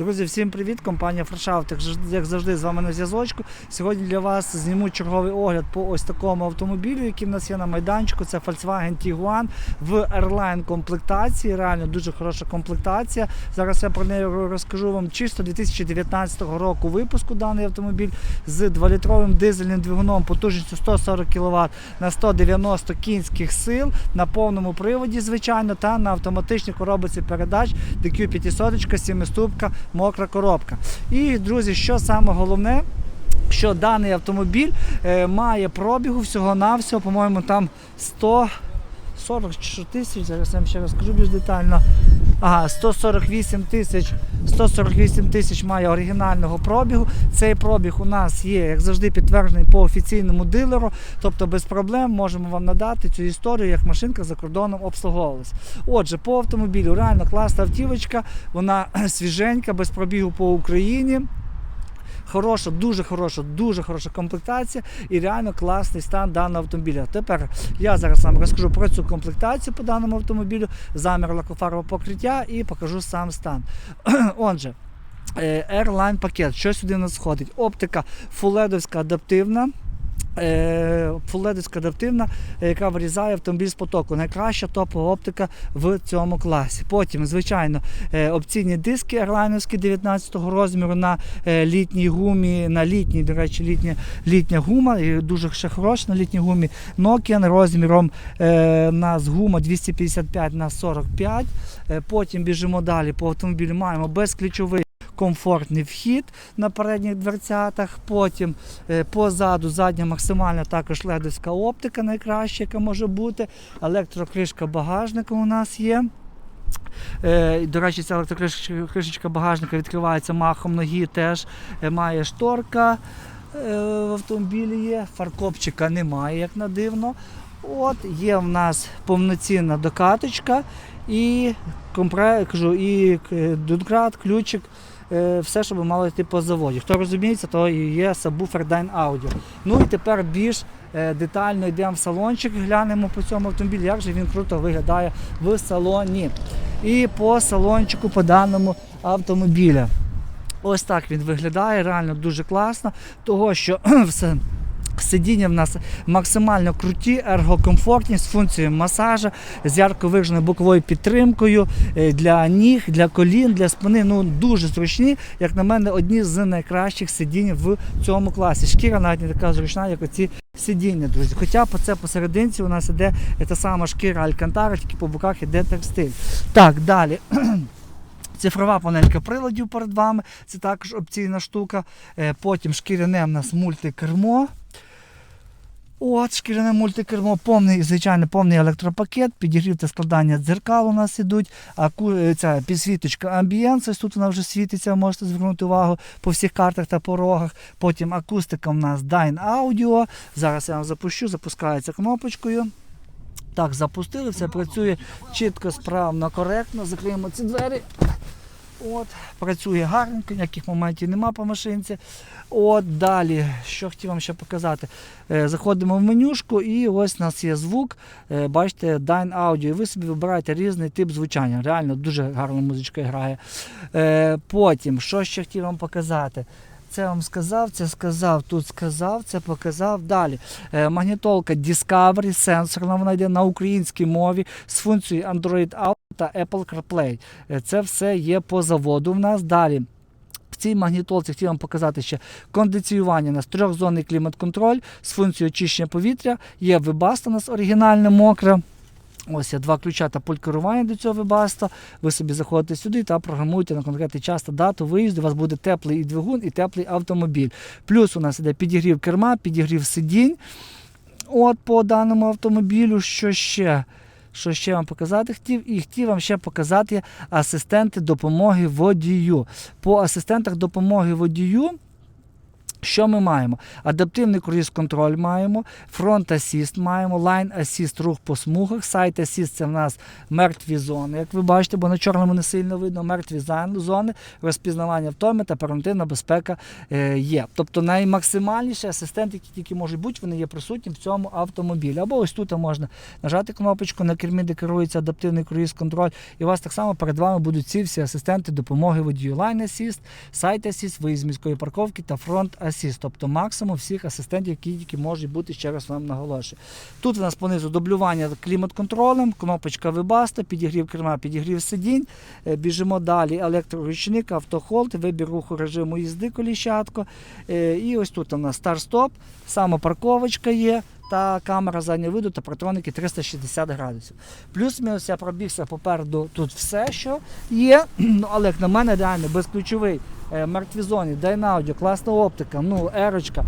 Друзі, всім привіт! Компанія Фрешаут, як завжди- з вами на зв'язочку. Сьогодні для вас зніму черговий огляд по ось такому автомобілю, який в нас є на майданчику. Це Volkswagen Tiguan в Airline комплектації. Реально дуже хороша комплектація. Зараз я про неї розкажу вам чисто 2019 року випуску даний автомобіль з 2-літровим дизельним двигуном потужністю 140 кВт на 190 кінських сил на повному приводі, звичайно, та на автоматичній коробці передач DQ 500 7-ступка, мокра коробка. І, друзі, що саме головне, що даний автомобіль е, має пробігу всього-навсього, по-моєму, там 140 чи тисяч, зараз я вам ще розкажу більш детально. Ага, 148 тисяч 148 тисяч має оригінального пробігу. Цей пробіг у нас є, як завжди, підтверджений по офіційному дилеру. Тобто без проблем можемо вам надати цю історію, як машинка за кордоном обслуговувалась. Отже, по автомобілю реально класна автівочка, вона свіженька, без пробігу по Україні. Хороша, дуже хороша, дуже хороша комплектація і реально класний стан даного автомобіля. Тепер я зараз вам розкажу про цю комплектацію по даному автомобілю, замір лакофарбового покриття і покажу сам стан. Отже, е, Airline пакет, що сюди нас входить? Оптика фуледовська адаптивна. Е, адаптивна, е, яка вирізає автомобіль з потоку. Найкраща топова оптика в цьому класі. Потім, звичайно, е, опційні диски ерлайновські 19-го розміру на літній гумі, на літній, до речі, літня, літня гума, і дуже ще хороша на літній гумі. Nokian розміром у гума 255 на 45. Е, потім біжимо далі по автомобілю. Маємо безключовий комфортний вхід на передніх дверцятах. Потім е, позаду задня максимальна також ледовська оптика, найкраща, яка може бути. Електрокришка багажника у нас є. Е, До речі, ця електрокришечка багажника відкривається махом ноги, теж е, має шторка в автомобілі є, фаркопчика немає, як на дивно. От, є в нас повноцінна докаточка і компре, кажу, і донкрат, ключик, все, що би мало йти по заводі. Хто розуміється, то є сабвуфер Dyne Audio. Ну і тепер більш е, детально йдемо в салончик, глянемо по цьому автомобілі, як же він круто виглядає в салоні. І по салончику по даному автомобіля. Ось так він виглядає, реально дуже класно, того що все. Сидіння в нас максимально круті, ергокомфортні з функцією масажа, з ярко вираженою боковою підтримкою е, для ніг, для колін, для спини. Ну дуже зручні, як на мене, одні з найкращих сидінь в цьому класі. Шкіра навіть не така зручна, як оці сидіння, друзі. Хоча по це посерединці у нас іде та сама шкіра Алькантара, тільки по боках іде текстиль. Так, далі. Цифрова панелька приладів перед вами, це також опційна штука. Е, Потім шкіряне в нас мультикермо. От, шкіряне мультикермо, повний, звичайно, повний електропакет, підігрів та складання дзеркал у нас ідуть. Аку, е, ця підсвіточка амбієнс, тут вона вже світиться, можете звернути увагу по всіх картах та порогах. Потім акустика у нас Dyne Audio. Зараз я вам запущу, запускається кнопочкою. Так, запустили, все працює чітко, справно, коректно. Закриємо ці двері. От, працює гарненько, ніяких моментів нема по машинці. От далі, що хотів вам ще показати. Е, Заходимо в менюшку і ось у нас є звук. Е, Бачите, Dyne Audio. І ви собі вибираєте різний тип звучання. Реально дуже гарна музичка грає. Е, Потім, що ще хотів вам показати. Це вам сказав, це сказав, тут сказав, це показав. Далі. Е, магнітолка Discovery, сенсорна, вона йде на українській мові з функцією Android Auto та Apple CarPlay. Е, Це все є по заводу в нас. Далі. В цій магнітолці хотів вам показати ще кондиціювання у нас трьохзонний клімат-контроль з функцією очищення повітря. Є вибаста у нас оригінальна мокра. Ось є два ключа та пульт керування до цього вибаста. Ви собі заходите сюди та програмуєте на конкретний час та дату виїзду. У вас буде теплий і двигун, і теплий автомобіль. Плюс у нас іде підігрів керма, підігрів сидінь. От по даному автомобілю, що ще? Що ще вам показати хотів? І хотів вам ще показати асистенти допомоги водію. По асистентах допомоги водію Що ми маємо? Адаптивний круїз-контроль маємо, фронт асіст маємо, лайн асіст рух по смугах, сайт асіст це в нас мертві зони, як ви бачите, бо на чорному не сильно видно, мертві зони, розпізнавання втоми та превентивна безпека е, є. Тобто наймаксимальніші асистенти, які тільки можуть бути, вони є присутні в цьому автомобілі. Або ось тут можна нажати кнопочку на кермі, де керується адаптивний круїз-контроль, і у вас так само перед вами будуть ці всі асистенти допомоги водію. Site Assist, виїзд з міської парковки та Front Assist, тобто максимум всіх асистентів, які тільки можуть бути, ще раз вам наголошую. Тут у нас понизу дублювання клімат-контролем, кнопочка вибаста, підігрів керма, підігрів сидінь. Е, Біжимо далі. Електроручник, автохолд, вибір руху режиму їзди коліщатко. Е, І ось тут у нас старт-стоп, самопарковочка є. Та камера заднього виду та протроники 360 градусів. Плюс-мінус я пробігся попереду тут все, що є. Ну, але як на мене реально безключовий е, мертві зоні, Dynaaudio, класна оптика, ну, ерочка.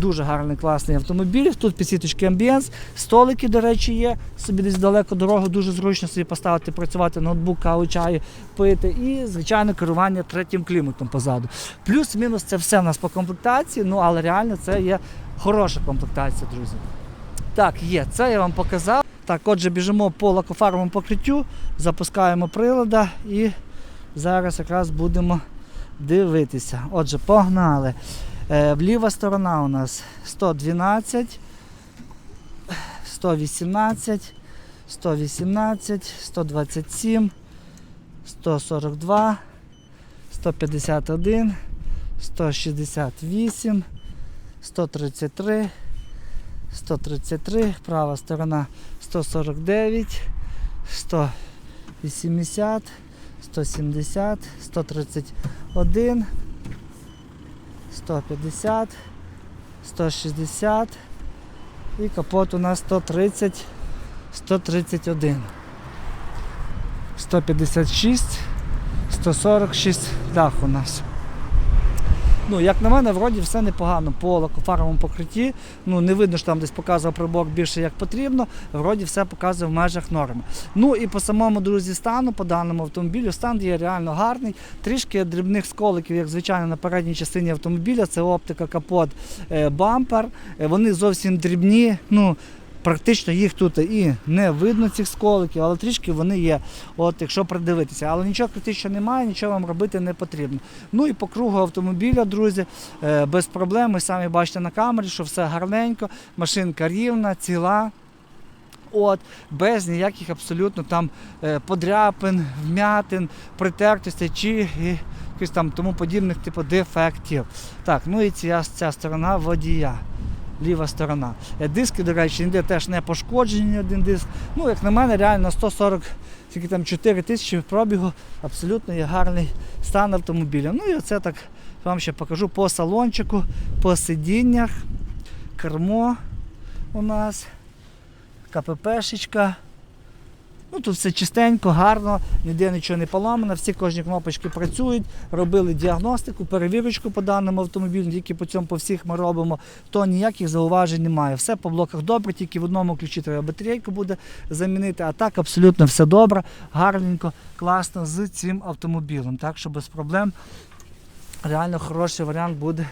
Дуже гарний класний автомобіль. Тут підсвіточки амбієнс, столики, до речі, є. Собі десь далеко дорогу, дуже зручно собі поставити, працювати ноутбук, каву, чаю, пити. І, звичайно, керування третім кліматом позаду. Плюс-мінус це все в нас по комплектації, ну але реально це є хороша комплектація, друзі. Так, є, це я вам показав. Так, отже, біжимо по лакофарбовому покриттю, запускаємо прилада і зараз якраз будемо дивитися. Отже, погнали. Е, вліва сторона у нас 112, 118, 118, 127, 142, 151, 168, 133, 133, права сторона 149, 180, 170, 131, 150, 160 і капот у нас 130, 131, 156, 146 дах у нас. Ну, як на мене, вроді все непогано по лакофаровому покритті. Ну, не видно, що там десь показував прибор більше як потрібно. Вроді все показує в межах норми. Ну і по самому друзі стану, по даному автомобілю, стан є реально гарний. Трішки дрібних сколиків, як звичайно, на передній частині автомобіля. Це оптика, капот, е, бампер. Е, Вони зовсім дрібні. Ну, Практично їх тут і не видно цих сколиків, але трішки вони є, от якщо придивитися. Але нічого критичного немає, нічого вам робити не потрібно. Ну і по кругу автомобіля, друзі, е, без проблем. Ви самі бачите на камері, що все гарненько, машинка рівна, ціла. От, без ніяких абсолютно там е, подряпин, вмятин, притертостей чи якихось там тому подібних типу дефектів. Так, ну і ця, ця сторона водія. Ліва сторона. Е, Диски, до речі, ніде теж не пошкоджені один диск. Ну, як на мене, реально 140 тільки там 4 тисячі пробігу, абсолютно є гарний стан автомобіля. Ну і оце так вам ще покажу по салончику, по сидіннях, кермо у нас, КППшечка. Ну, тут все чистенько, гарно, ніде нічого не поламано, всі кожні кнопочки працюють, робили діагностику, перевірочку по даному автомобілю, тільки по цьому по всіх ми робимо, то ніяких зауважень немає. Все по блоках добре, тільки в одному ключі треба батарейку буде замінити, а так абсолютно все добре, гарненько, класно з цим автомобілем. Так що без проблем реально хороший варіант буде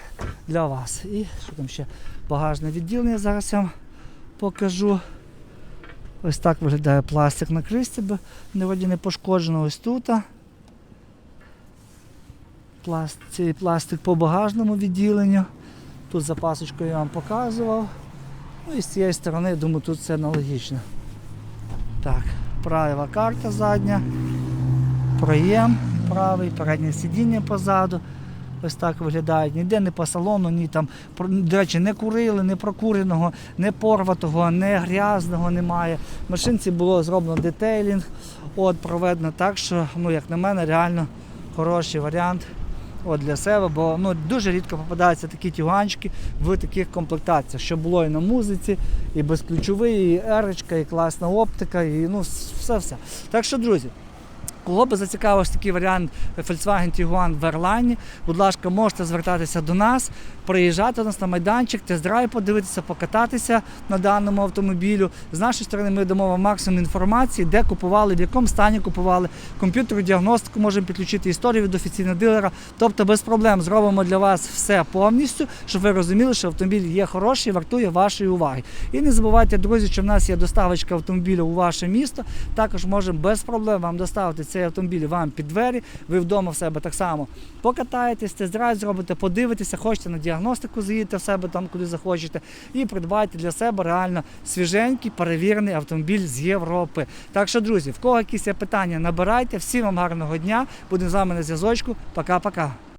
для вас. І що там ще багажне відділення зараз я вам покажу. Ось так виглядає пластик на бо не вроді не пошкоджено ось тут. Пласт, цей пластик по багажному відділенню. Тут запасочку я вам показував. Ну і з цієї сторони, я думаю, тут все аналогічно. Так, права карта задня, проєм правий, переднє сидіння позаду. Ось так виглядають. Ніде не по салону, ні там, до речі, не курили, не прокуреного, не порватого, не грязного немає. В машинці було зроблено детейлінг, от проведено так, що, ну, як на мене, реально хороший варіант от, для себе, бо ну, дуже рідко попадаються такі тюганчики в таких комплектаціях, що було і на музиці, і безключовий, і ерочка, і класна оптика, і ну, все-все. Так що, друзі, Кого би зацікавив такий варіант Volkswagen Tiguan в Ерлайні, будь ласка, можете звертатися до нас, приїжджати до нас на майданчик, тест-драйв подивитися, покататися на даному автомобілю. З нашої сторони ми дамо вам максимум інформації, де купували, в якому стані купували, комп'ютерну діагностику можемо підключити, історію від офіційного дилера. Тобто без проблем зробимо для вас все повністю, щоб ви розуміли, що автомобіль є хороший, вартує вашої уваги. І не забувайте, друзі, що в нас є доставочка автомобіля у ваше місто. Також можемо без проблем вам доставити цей автомобіль вам під двері. Ви вдома в себе так само покатаєтесь, тест-драйв зробите, подивитеся, хочете на діагностику, заїдете в себе там, куди захочете, і придбайте для себе реально свіженький перевірений автомобіль з Європи. Так що, друзі, в кого якісь є питання, набирайте. Всім вам гарного дня. Будемо з вами на зв'язочку. Пока-пока.